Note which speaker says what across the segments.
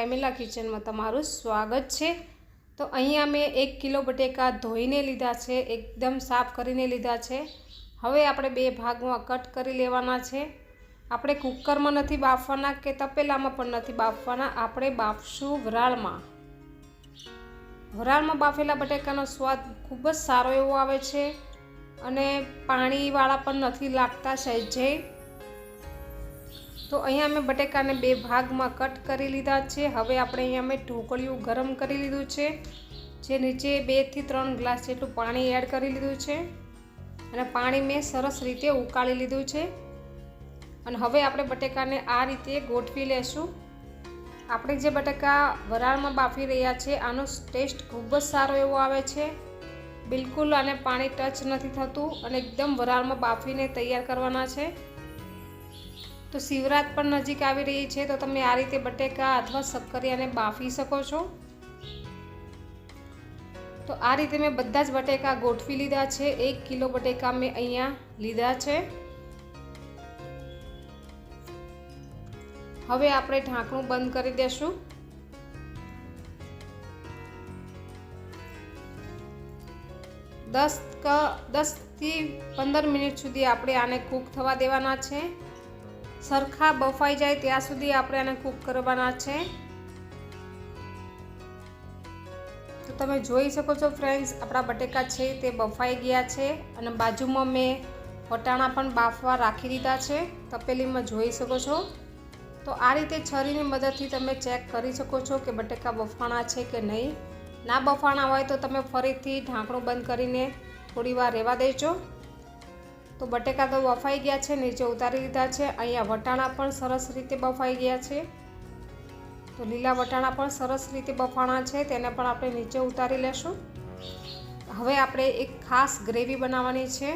Speaker 1: પ્રેમિલા કિચનમાં તમારું સ્વાગત છે. તો અહીંયા મેં એક કિલો બટેકા ધોઈને લીધા છે, એકદમ સાફ કરીને લીધા છે. હવે આપણે બે ભાગમાં કટ કરી લેવાના છે. આપણે કુકરમાં નથી બાફવાના કે તપેલામાં પણ નથી બાફવાના, આપણે બાફશું વરાળમાં. વરાળમાં બાફેલા બટેકાનો સ્વાદ ખૂબ જ સારો એવો આવે છે અને પાણીવાળા પણ નથી લાગતા સહેજે. તો અહીંયા મેં બટેકાને બે ભાગમાં કટ કરી લીધા છે. હવે આપણે અહીંયા મેં ઢોકળિયું ગરમ કરી લીધું છે. જે નીચે બેથી ત્રણ ગ્લાસ જેટલું પાણી એડ કરી લીધું છે. અને પાણી મેં સરસ રીતે ઉકાળી લીધું છે. અને હવે આપણે બટેકાને આ રીતે ગોઠવી લેશું. આપણે જે બટેકા વરાળમાં બાફી રહ્યા છે, આનો ટેસ્ટ ખૂબ જ સારો એવો આવે છે. બિલકુલ આને પાણી ટચ નથી થતું અને એકદમ વરાળમાં બાફીને તૈયાર કરવાના છે. તો શિવરાત પણ નજીક આવી રહી છે, તો તમે આ રીતે બટેકા અથવા શક્કરિયાને બાફી શકો છો. તો આ રીતે મેં બધા જ બટેકા ગોઠવી લીધા છે, એક કિલો બટેકા મેં અહીંયા લીધા છે. હવે આપણે ઢાંકણું બંધ કરી દેશું. દસ ક દસથી પંદર મિનિટ સુધી આપણે આને કૂક થવા દેવાના છે. સરખા બફાઈ જાય ત્યાં સુધી આપણે આને કૂક કરવાના છે. તો તમે જોઈ શકો છો ફ્રેન્ડ્સ, આપણા બટેકા છે તે બફાઈ ગયા છે અને બાજુમાં મેં વટાણા પણ બાફવા રાખી દીધા છે. તપેલીમાં જોઈ શકો છો. તો આ રીતે છરીની મદદથી તમે ચેક કરી શકો છો કે બટેકા બફાણા છે કે નહીં. ના બફાણા હોય તો તમે ફરીથી ઢાંકણું બંધ કરીને થોડી વાર રહેવા દેજો. તો બટેકા તો બફાઈ ગયા છે, નીચે ઉતારી દીધા છે. અહીંયા વટાણા પણ સરસ રીતે બફાઈ ગયા છે. તો લીલા વટાણા પણ સરસ રીતે બફાણા છે, તેને પણ આપણે નીચે ઉતારી લેશું. હવે આપણે એક ખાસ ગ્રેવી બનાવવાની છે.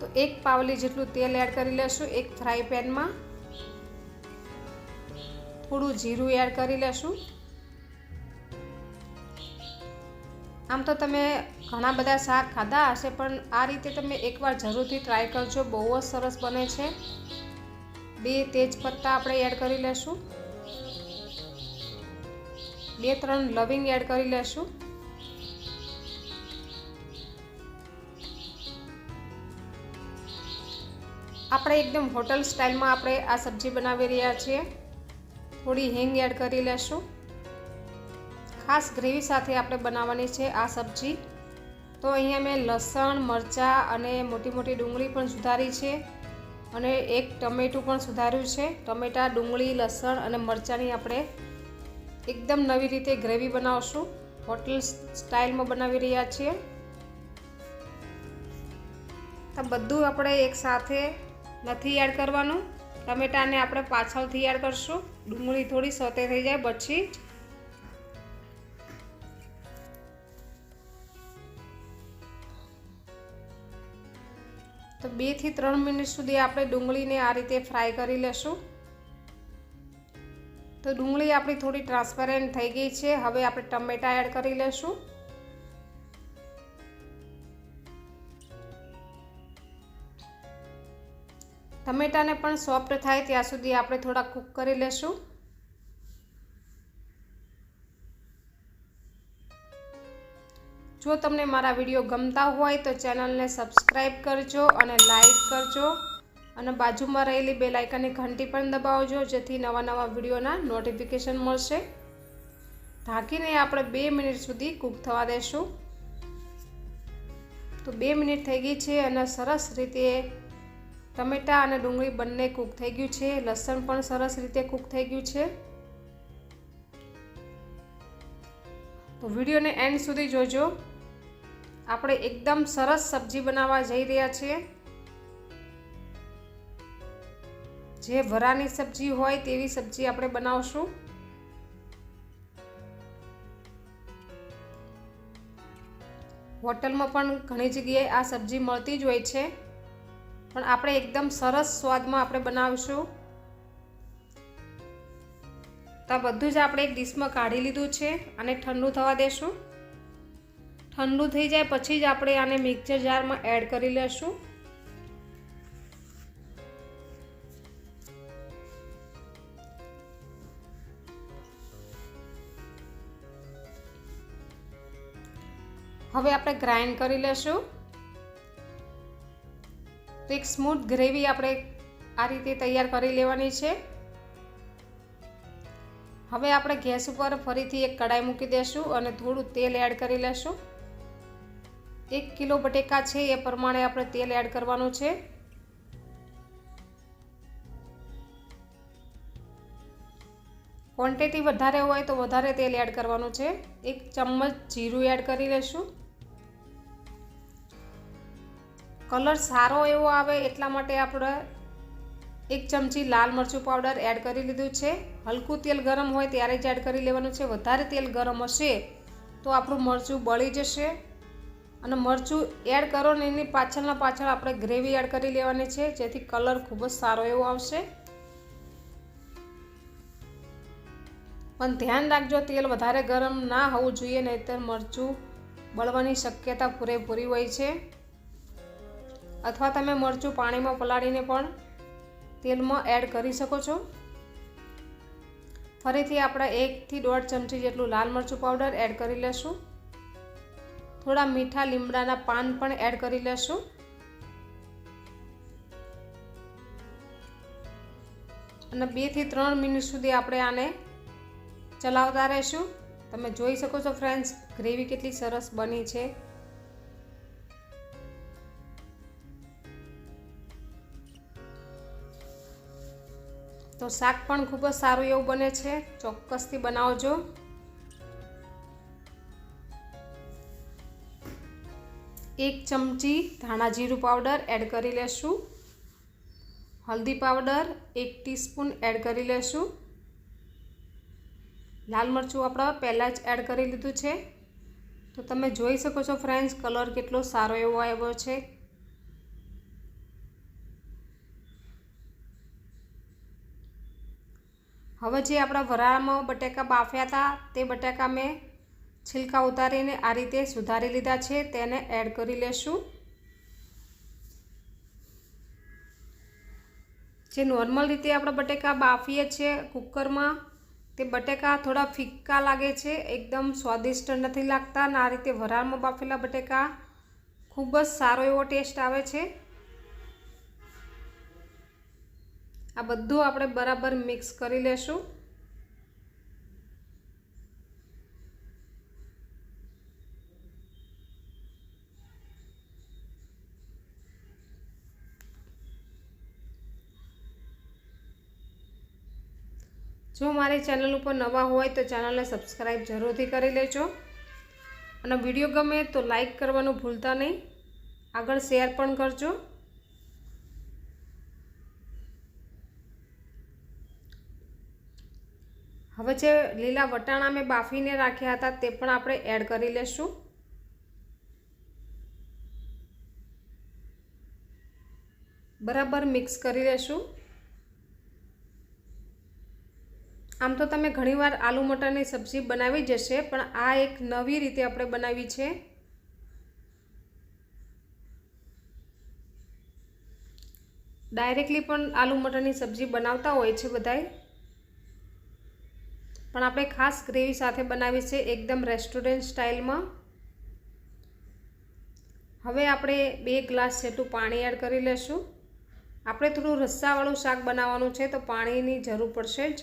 Speaker 1: તો એક પાવલી જેટલું તેલ એડ કરી લેશું, એક ફ્રાય પેનમાં. થોડું જીરું એડ કરી લેશું. આમ તો તમે ઘણા બધા શાક ખાધા હશે, પણ આ રીતે તમે એકવાર જરૂરથી ટ્રાય કરજો. બહુ જ સરસ બને છે. બે તેજપત્તા આપણે એડ કરી લેશું. બે, ત્રણ લવિંગ એડ કરી લેશું. આપણે એકદમ હોટલ સ્ટાઇલમાં આપણે આ સબ્જી બનાવી રહ્યા છીએ. થોડી હિંગ એડ કરી લેશું. ખાસ ગ્રેવી સાથે આપણે બનાવવાની છે આ સબ્જી. તો અહીંયા મેં લસણ, મરચાં અને મોટી મોટી ડુંગળી પણ સુધારી છે અને એક ટમેટું પણ સુધાર્યું છે. ટમેટાં, ડુંગળી, લસણ અને મરચાંની આપણે એકદમ નવી રીતે ગ્રેવી બનાવશું. હોટલ સ્ટાઇલમાં બનાવી રહ્યા છીએ. તો બધું આપણે એકસાથે નથી એડ કરવાનું. ટમેટાને આપણે પાછળથી એડ કરશું. ડુંગળી થોડી સોતે થઈ જાય, પછી બેથી ત્રણ મિનિટ સુધી આપણે ડુંગળીને આ રીતે ફ્રાય કરી લેશું. તો ડુંગળી આપણી થોડી ટ્રાન્સપેરન્ટ થઈ ગઈ છે. હવે આપણે ટમેટા એડ કરી લેશું. ટમેટાને પણ સોફ્ટ થાય ત્યાં સુધી આપણે થોડા કૂક કરી લેશું. જો તમને મારા વીડિયો ગમતા હોય તો ચેનલને સબસ્ક્રાઈબ કરજો અને લાઈક કરજો. અને બાજુમાં રહેલી બે લાઇકનની ઘંટી પણ દબાવજો, જેથી નવા નવા વિડીયોના નોટિફિકેશન મળશે. ઢાંકીને આપણે બે મિનિટ સુધી કૂક થવા દેશું. તો બે મિનિટ થઈ ગઈ છે અને સરસ રીતે ટમેટાં અને ડુંગળી બંને કૂક થઈ ગયું છે. લસણ પણ સરસ રીતે કૂક થઈ ગયું છે. તો વિડીયોને એન્ડ સુધી જોજો. આપણે એકદમ સરસ સબ્જી બનાવવા જઈ રહ્યા છીએ. જે વરાની સબ્જી હોય તેવી સબ્જી આપણે બનાવશું. હોટલમાં પણ ઘણી જગ્યાએ આ સબ્જી મળતી જ હોય છે. પણ આપણે એકદમ સરસ સ્વાદમાં આપણે બનાવીશું. તો બધું જ આપણે એક ડીશમાં કાઢી લીધું છે અને ઠંડુ થવા દેશું. ઠંડુ થઈ જાય પછી જ આપણે આને મિક્સર જારમાં એડ કરી લેશું. હવે આપણે ગ્રાઇન્ડ કરી લેશું. એક સ્મૂથ ગ્રેવી આપણે આ રીતે તૈયાર કરી લેવાની છે. હવે આપણે ગેસ ઉપર ફરીથી એક કડાઈ મૂકી દઈશું અને થોડું તેલ એડ કરી લેશું. એક કિલો બટેકા છે, એ પ્રમાણે આપણે તેલ એડ કરવાનું છે. ક્વોન્ટિટી વધારે હોય તો વધારે તેલ એડ કરવાનું છે. એક ચમચ જીરું એડ કરી લેશું. કલર સારો એવો આવે એટલા માટે આપણે એક ચમચી લાલ મરચું પાવડર એડ કરી લીધું છે. હલકું તેલ ગરમ હોય ત્યારે જ એડ કરી લેવાનું છે. વધારે તેલ ગરમ હશે તો આપણું મરચું બળી જશે. અને મરચું એડ કરો ને એની પાછળના પાછળ આપણે ગ્રેવી એડ કરી લેવાની છે, જેથી કલર ખૂબ જ સારો એવો આવશે. પણ ધ્યાન રાખજો, તેલ વધારે ગરમ ના હોવું જોઈએ, નહીતર મરચું બળવાની શક્યતા પૂરેપૂરી હોય છે. અથવા તમે મરચું પાણીમાં પલાળીને પણ તેલમાં એડ કરી શકો છો. ફરીથી આપણે એકથી દોઢ ચમચી જેટલું લાલ મરચું પાવડર એડ કરી લેશું. થોડા મીઠા લીમડાના પાન પણ એડ કરી લેશું. અને બેથી ત્રણ મિનિટ સુધી આપણે આને ચલાવતા રહેશું. તમે જોઈ શકો છો ફ્રેન્ડ્સ, ગ્રેવી કેટલી સરસ બની છે. તો શાક પણ ખૂબ જ સારું એવું બને છે. ચોક્કસથી બનાવજો. એક ચમચી ધાણા જીરું પાવડર એડ કરી લેશું. હલ્દી પાવડર એક ટીસ્પૂન એડ કરી લેશું. લાલ મરચું આપણે પહેલાં જ એડ કરી લીધું છે. તો તમે જોઈ શકો છો ફ્રેન્ડ્સ, કલર કેટલો સારો એવો આવ્યો છે. હવે જે આપણા વરાળમાં બટેકા બાફ્યા હતા, તે બટેકા મેં છિલકા ઉતારીને આ રીતે સુધારી લીધા છે. તેને એડ કરી લેશું. જે નોર્મલ રીતે આપણે બટેકા બાફીએ છીએ કુકરમાં, તે બટેકા થોડા ફિક્કા લાગે છે. એકદમ સ્વાદિષ્ટ નથી લાગતા. અને આ રીતે વરાળમાં બાફેલા બટેકા ખૂબ જ સારો એવો ટેસ્ટ આવે છે. આ બધું આપણે બરાબર મિક્સ કરી લેશું. જો મારી ચેનલ ઉપર નવા હોય તો ચેનલને સબસ્ક્રાઈબ જરૂરથી કરી લેજો. અને વીડિયો ગમે તો લાઈક કરવાનું ભૂલતા નહીં. આગળ શેર પણ કરજો. હવે જે લીલા વટાણા મેં બાફીને રાખ્યા હતા તે પણ આપણે એડ કરી લેશું. બરાબર મિક્સ કરી લેશું. આમ તો તમે ઘણીવાર આલુ મટરની સબ્જી બનાવી જશે, પણ આ એક નવી રીતે આપણે બનાવી છે. ડાયરેક્ટલી પણ આલુ મટરની સબ્જી બનાવતા હોય છે બધાય. પણ આપણે ખાસ ગ્રેવી સાથે બનાવી છે એકદમ રેસ્ટોરન્ટ સ્ટાઇલમાં. હવે આપણે બે ગ્લાસ જેટલું પાણી એડ કરી લેશું. આપણે થોડું રસ્સાવાળું શાક બનાવવાનું છે, તો પાણીની જરૂર પડશે જ.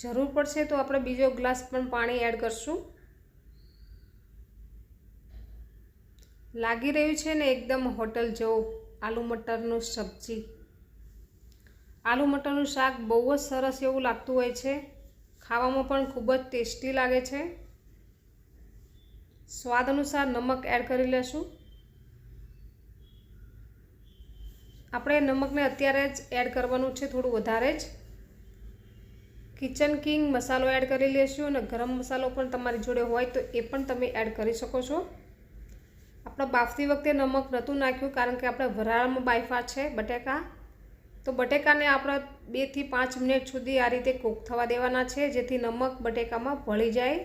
Speaker 1: જરૂર પડશે તો આપણે બીજો ગ્લાસ પણ પાણી એડ કરશું. લાગી રહ્યું છે ને એકદમ હોટલ જેવું આલુ મટરનું સબ્જી. આલુ મટરનું શાક બહુ જ સરસ એવું લાગતું હોય છે. ખાવામાં પણ ખૂબ જ ટેસ્ટી લાગે છે. સ્વાદ અનુસાર નમક એડ કરી લેશું. આપણે નમકને અત્યારે જ એડ કરવાનું છે થોડું વધારે જ. કિચન કિંગ મસાલો એડ કરી લેશું અને ગરમ મસાલો પણ તમારી જોડે હોય તો એ પણ તમે એડ કરી શકો છો. આપણે બાફતી વખતે નમક નહોતું નાખ્યું કારણ કે આપણે વરાળમાં બાફા છે બટેકા. તો બટેકાને આપણે બેથી પાંચ મિનિટ સુધી આ રીતે કૂક થવા દેવાના છે જેથી નમક બટેકામાં ભળી જાય.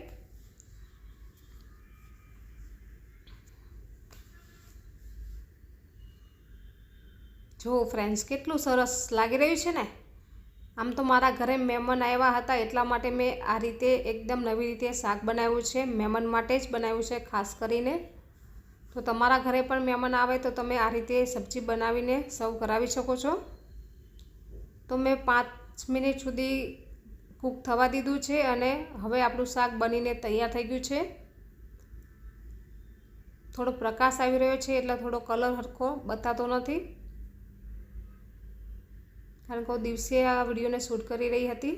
Speaker 1: જુઓ ફ્રેન્ડ્સ, કેટલું સરસ લાગી રહ્યું છે ને? આમ તો મારા ઘરે મહેમાન આવ્યા હતા એટલા માટે મેં આ રીતે એકદમ નવી રીતે શાક બનાવ્યું છે, મહેમાન માટે જ બનાવ્યું છે ખાસ કરીને. તો તમારા ઘરે પણ મહેમાન આવે તો તમે આ રીતે સબ્જી બનાવીને સર્વ કરાવી શકો છો. તો મેં પાંચ મિનિટ સુધી કૂક થવા દીધું છે અને હવે આપણું શાક બનીને તૈયાર થઈ ગયું છે. થોડો પ્રકાશ આવી રહ્યો છે એટલે થોડો કલર સરખો બતાતો નથી. કારણ કે હું દિવસે આ વિડીયોને શૂટ કરી રહી હતી.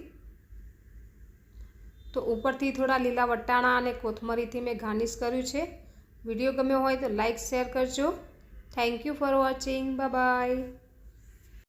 Speaker 1: તો ઉપરથી થોડા લીલા વટાણા અને કોથમરીથી મેં ગાર્નિશ કર્યું છે. વીડિયો ગમ્યો હોય તો લાઇક શેર કરજો. Thank you for watching. Bye.